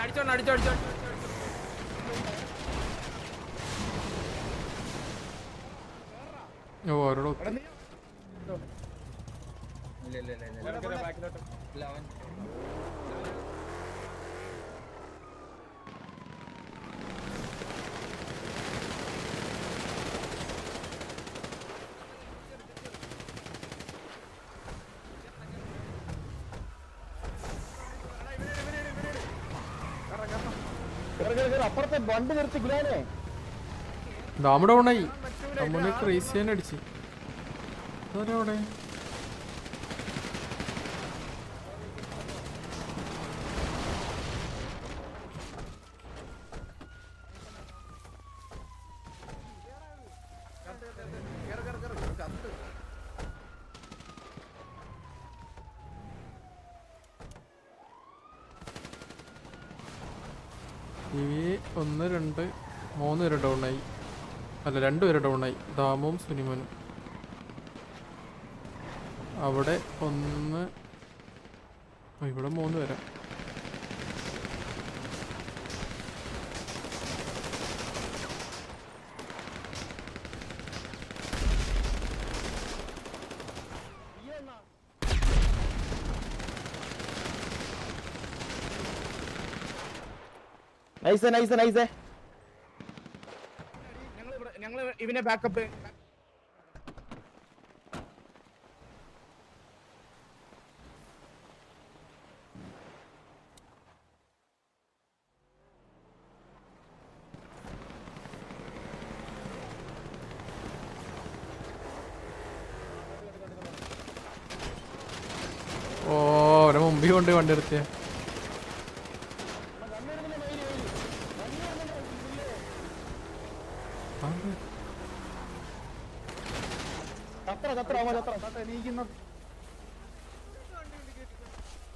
അടിച്ചോണ്ട് അടിച്ചോ അടിച്ചോ ഓ അവരോട് ഒത്തു. ഇല്ല ഇല്ല ഇല്ല ഇല്ല ഇല്ല അവൻ അപ്പുറത്തെ വണ്ടി നിർത്തി ഗുലാനെ. അടിച്ച്. അതാരാ ഇവി ഒന്ന് രണ്ട് മൂന്ന് പേര് ഡൗണായി അല്ല രണ്ട് പേര് ഡൗണായി ദാമും സുനിമനും. അവിടെ ഒന്ന് ഇവിടെ മൂന്ന് പേരാ. Nice nice nice. ഞങ്ങൾ ഇവനെ ബാക്കപ്പ് ഓ അവരെ മുമ്പിൽ കൊണ്ട് വണ്ടി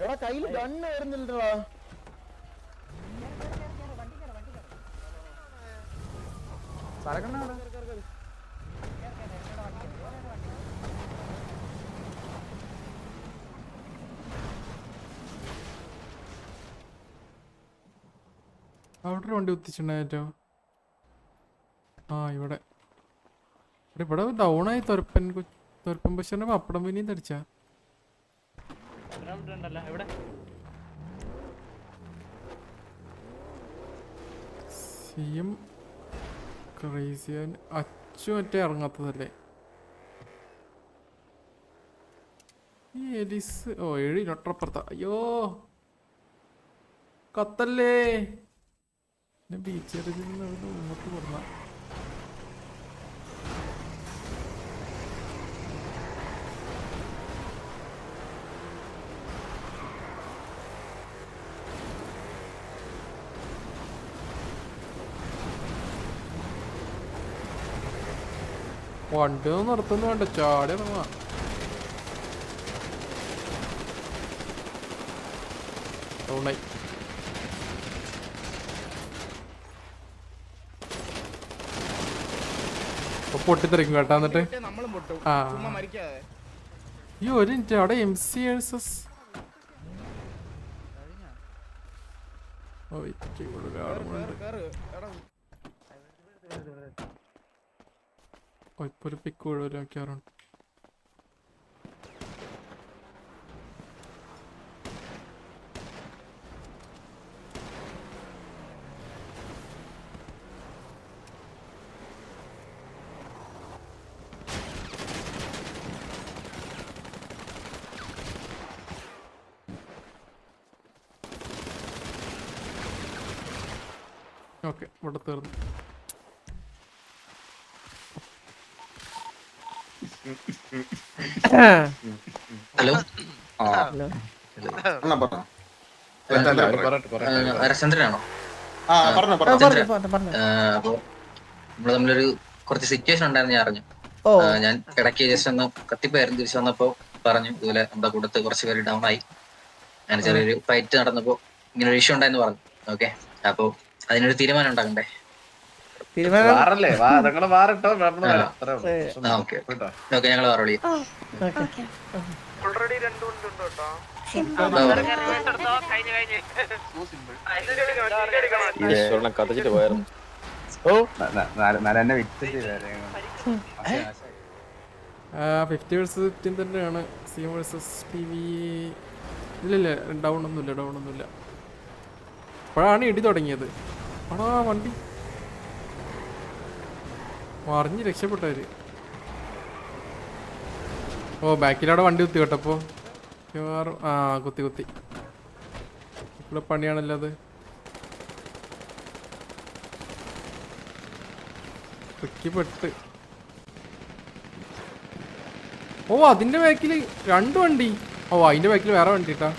എടാ കയ്യിൽ ഗണ്ണ് വരുന്നില്ലടാ അവിടെ വണ്ടി കുത്തിച്ചിട്ടുണ്ടായിട്ടോ ആ ഇവിടെ. ഇവിടെ ഡൗൺ ആയി തുരപ്പൻ തുരപ്പൻ പശുവിന്റെ പപ്പടം പിന്നെയും തടിച്ചാ സിയും ക്രൈസിയൻ അച്ചു മറ്റേ ഇറങ്ങാത്തതല്ലേ? ഈ എലിസ് ഓ ഏഴ് ഇരട്ടപ്പുറത്ത അയ്യോ കത്തല്ലേ? ബീച്ചറിൽ ബീച്ച് എറിഞ്ഞിരുന്ന് അവിടെ മുന്നോട്ട് വണ്ടി ഒന്നും നിർത്തുന്നു വേണ്ട ചാടി ഇറങ്ങാ ഡൗണായി പൊട്ടിത്തെറിക്കും കേട്ടാ എന്നിട്ട്. ആ. ഈ ഒരു മിനിറ്റ് അവിടെ എം സി എസ് ഓ ഇച്ചിരി കൂടെ ഉണ്ട്. കേറ് എടാ ഓ ഇപ്പൊ ഒരു പിക്ക് ഒഴിവാക്കാറുണ്ട് ഓക്കെ ഇവിടെ തീർന്നു. ഹലോ? അണ്ണാ പറഞ്ഞോ. ഹരചന്ദ്രനാണോ ആ പറഞ്ഞോ പറഞ്ഞോ ചന്ദ്രൻ അപ്പോ നമ്മൾ തമ്മിലൊരു കുറച്ച് സിറ്റുവേഷൻ ഉണ്ടായിരുന്നു ഞാൻ അറിഞ്ഞു. ഞാൻ ഇടയ്ക്ക് ജസ്റ്റ് ഒന്ന് കത്തിപ്പോയായിരുന്നു തിരിച്ചു വന്നപ്പോ പറഞ്ഞു ഇതുപോലെ നമ്മുടെ കൂട്ടത്ത് കുറച്ച് പേര് ഡൗൺ ആയി. അങ്ങനെ ചെറിയൊരു ഫൈറ്റ് നടന്നപ്പോ ഇങ്ങനെ ഒരു ഇഷ്യൂ ഉണ്ടായെന്ന് പറഞ്ഞു ഓക്കെ അപ്പോ അതിനൊരു തീരുമാനം ഉണ്ടാകണ്ടേ വാറല്ലേ? നിങ്ങൾ വാറിട്ടോ. കേട്ടോ? ഞങ്ങൾ പറളി ഓ. എന്നെ വിറ്റിട്ട് ഫിഫ്റ്റി വേഴ്സസ് ഫിഫ്റ്റീൻ തന്നെയാണ്. സി വേഴ്സസ് ടി വി ഇല്ലില്ല ഡൗൺ ഒന്നുമില്ല ഡൗൺ ഒന്നുമില്ല അപ്പോഴാണ് ഇടി തുടങ്ങിയത്. ആടാ വണ്ടി. മറിഞ്ഞ് രക്ഷപ്പെട്ടവര്. ഓ ബാക്കിലവിടെ വണ്ടി കുത്തി കേട്ടപ്പോ ആ കുത്തി കുത്തി. ഇവിടെ പണിയാണല്ലോ അത്. പെട്ട് ഓ അതിന്റെ ബാക്കിൽ രണ്ട് വണ്ടി. ഓ അതിന്റെ ബാക്കിൽ വേറെ വണ്ടി കേട്ടാ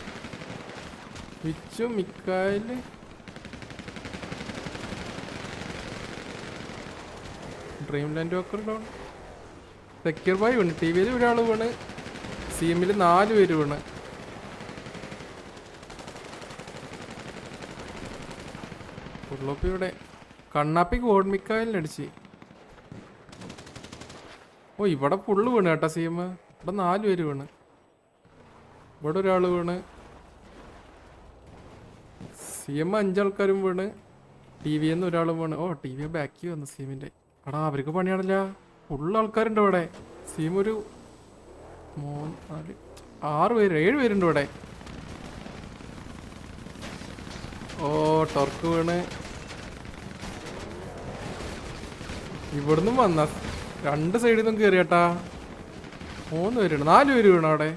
Vichu dream land walker down secure boy വീണ് ടി വിയിൽ ഒരാൾ വീണ്. സി എമ്മിൽ നാല് പേര് വീണ്. ഉള്ളപ്പോ ഇവിടെ. കണ്ണാപ്പി ഓട് മിക്കായിലിനടിച്ച് ഓ ഇവിടെ ഫുള്ള് വീണ് കേട്ടോ സി എം ഇവിടെ നാല് പേര് വീണ്. ഇവിടെ ഒരാൾ വീണ്. സി എം അഞ്ചാൾക്കാരും വീണ്. ടി വി എന്ന് ഒരാളും വീണ്. ഓ ടി വി ബാക്കി വന്നു സി എമ്മിന്റെ എടാ അവർക്ക് പണിയാണല്ല. ഫുള്ള് ആൾക്കാരുണ്ട് ഇവിടെ. സീം ഒരു മൂന്ന് നാല് ആറ് പേര് ഏഴ് പേരുണ്ട് ഇവിടെ. ഓ ടർക്ക് വീണ്. ഇവിടുന്നും വന്ന രണ്ട് സൈഡിൽ നിന്നും കയറിയട്ടാ മൂന്ന് പേരുണ്ട്. നാല് പേര് വീണു അവിടെ.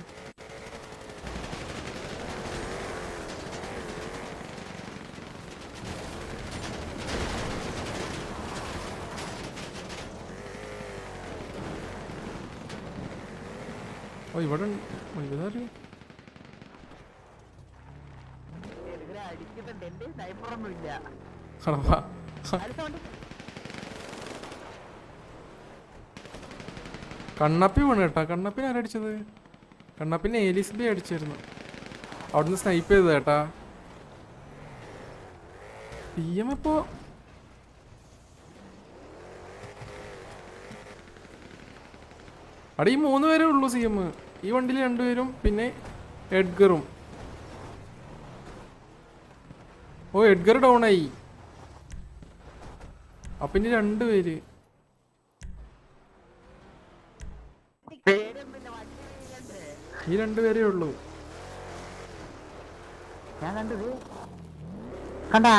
ഓ ഇവിടെ ഇതാര് കണ്ണപ്പി വീണ് കേട്ടാ. കണ്ണപ്പിനെ ആരടിച്ചത് കണ്ണപ്പിന് ഏലീസ് ബി അടിച്ചിരുന്നു. അവിടുന്ന് സ്നൈപ്പ് ചെയ്തത് കേട്ടാ. പി എം ഇപ്പോ അവിടെ ഈ മൂന്ന് പേരേ ഉള്ളൂ സി എം. ഈ വണ്ടിയിൽ രണ്ടുപേരും പിന്നെ എഡ്ഗറും. ഓ എഡ്ഗർ ഡൗൺ ആയി അപ്പൊ ഇനി രണ്ടുപേര്. ഈ രണ്ടുപേരേ ഉള്ളൂ. ഞാൻ കണ്ടത് കണ്ടാ?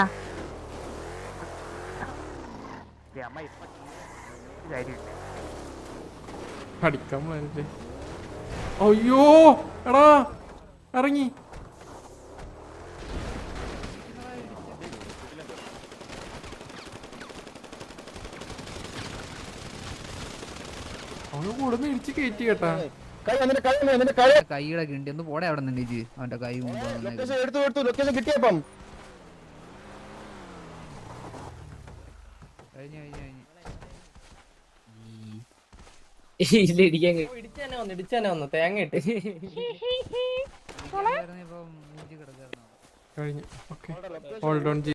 അടിക്കാൻ അയ്യോ എടാ ഇറങ്ങി. അവന് ഇടിച്ച് കയറ്റി കേട്ടാ. കൈയുടെ കിണ്ടി ഒന്ന് പോടെ അവിടെ നിന്ന് അവന്റെ കൈ ലൊക്കേഷൻ എടുത്തു എടുത്തു ലൊക്കേഷൻ കിട്ടിയപ്പം. കഴിഞ്ഞു. വന്നു വന്നു തേങ്ങ ഇട്ട്. കഴിഞ്ഞു. Okay G